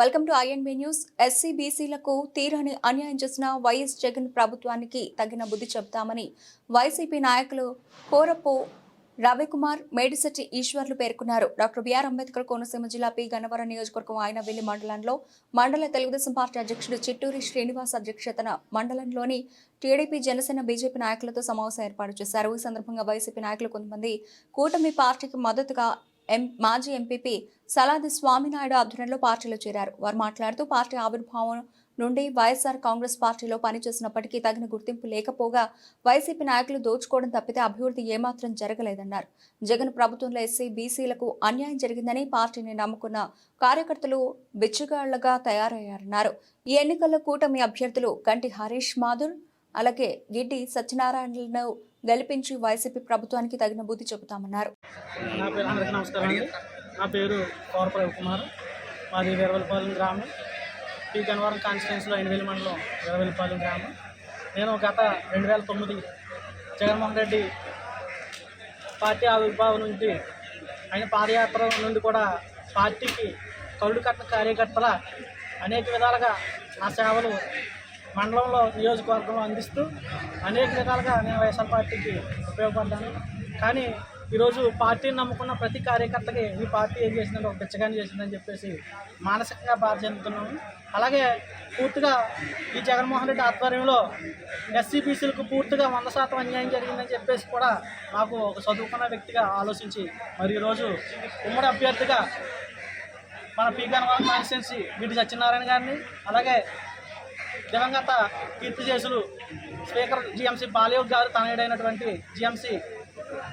Welcome to INB news. SC బీసీలకు తీరని అన్యాయం చేసిన వైఎస్ జగన్ ప్రభుత్వానికి తగిన బుద్ధి చెబుతామని వైసీపీ నాయకులు కోరపు రవికుమార్ మేడిశెట్టి ఈశ్వర్లు పేర్కొన్నారు. డాక్టర్ బిఆర్ అంబేద్కర్ కోనసీమ జిల్లా పి. గన్నవరం నియోజకవర్గం ఆయనవెల్లి మండలంలో మండల తెలుగుదేశం పార్టీ అధ్యక్షుడు చిట్టూరి శ్రీనివాస్ అధ్యక్షతన మండలంలోని టీడీపీ జనసేన బీజేపీ నాయకులతో సమావేశం ఏర్పాటు చేశారు. ఈ సందర్భంగా వైసీపీ నాయకులు కొంతమంది కూటమి పార్టీకి మద్దతుగా ఎం మాజీ ఎంపీపీ సలాది స్వామినాయుడు ఆధ్వర్యంలో పార్టీలో చేరారు. వారు మాట్లాడుతూ పార్టీ ఆవిర్భావం నుండి వైఎస్ఆర్ కాంగ్రెస్ పార్టీలో పనిచేసినప్పటికీ తగిన గుర్తింపు లేకపోగా వైసీపీ నాయకులు దోచుకోవడం తప్పితే అభివృద్ధి ఏమాత్రం జరగలేదన్నారు. జగన్ ప్రభుత్వంలో ఎస్సీ బీసీలకు అన్యాయం జరిగిందని పార్టీని నమ్ముకున్న కార్యకర్తలు బిచ్చగాళ్ళుగా తయారయ్యారన్నారు. ఈ ఎన్నికల్లో కూటమి అభ్యర్థులు గంటి హరీష్ మాధుర్ అలాగే గిడ్డి సత్యనారాయణను గెలిపించి వైసీపీ ప్రభుత్వానికి తగిన బుద్ధి చెబుతామన్నారు. నా పేరు అందరికీ నమస్కారం అండి. నా పేరు కోరప కుమార్ మాది వీరవల్లిపాలెం గ్రామం. పీ గన్నవరం కాన్స్టిట్యున్సీలో ఎనిమిది మండలం వీరవల్లిపాలెం గ్రామం. నేను గత రెండు వేల తొమ్మిది జగన్మోహన్ రెడ్డి పార్టీ ఆవిర్భావం నుండి ఆయన పాదయాత్ర నుండి కూడా పార్టీకి కరుడు కట్టిన కార్యకర్తల అనేక విధాలుగా ఆ సేవలు మండలంలో నియోజకవర్గంలో అందిస్తూ అనేక రకాలుగా నేను వైఎస్ఆర్ పార్టీకి ఉపయోగపడ్డాను. కానీ ఈరోజు పార్టీని నమ్ముకున్న ప్రతి కార్యకర్తకి ఈ పార్టీ ఏం చేసిందంటే ఒక పిచ్చగాని చేసిందని చెప్పేసి మానసికంగా బాధ చెందుతున్నాము. అలాగే పూర్తిగా ఈ జగన్మోహన్ రెడ్డి ఆధ్వర్యంలో ఎస్సీబీసీలకు పూర్తిగా వంద శాతం అన్యాయం జరిగిందని చెప్పేసి కూడా నాకు ఒక చదువుకున్న వ్యక్తిగా ఆలోచించి మరి ఈరోజు ఉమ్మడి అభ్యర్థిగా మన పీ గన్నవరం కాన్స్టిట్యున్సీ వీటి సత్యనారాయణ గారిని అలాగే దివంగత కీర్తి చేసులు స్పీకర్ జిఎంసీ బాలయోగ్ గారు తనయుడైనటువంటి జిఎంసీ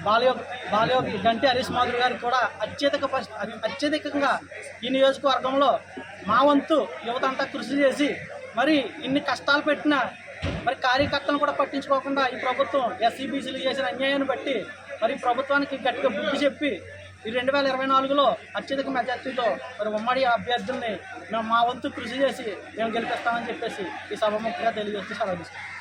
బాలయోగ్ బాలయోగి గంటి హరీష్ మాధురి గారికి కూడా అత్యధిక అత్యధికంగా ఈ నియోజకవర్గంలో మా వంతు యువత అంతా కృషి చేసి మరి ఇన్ని కష్టాలు పెట్టిన మరి కార్యకర్తలను కూడా పట్టించుకోకుండా ఈ ప్రభుత్వం ఎస్సీబీసీలు చేసిన అన్యాయాన్ని బట్టి మరి ప్రభుత్వానికి గట్టిగా బుద్ధి చెప్పి ఈ రెండు వేల ఇరవై నాలుగులో అత్యధిక మెజార్టీతో మరి ఉమ్మడి అభ్యర్థుల్ని మేము మా వంతు కృషి చేసి మేము గెలిపిస్తామని చెప్పేసి ఈ సభముఖంగా తెలియజేస్తూ సెలవు తీసుకుంటాం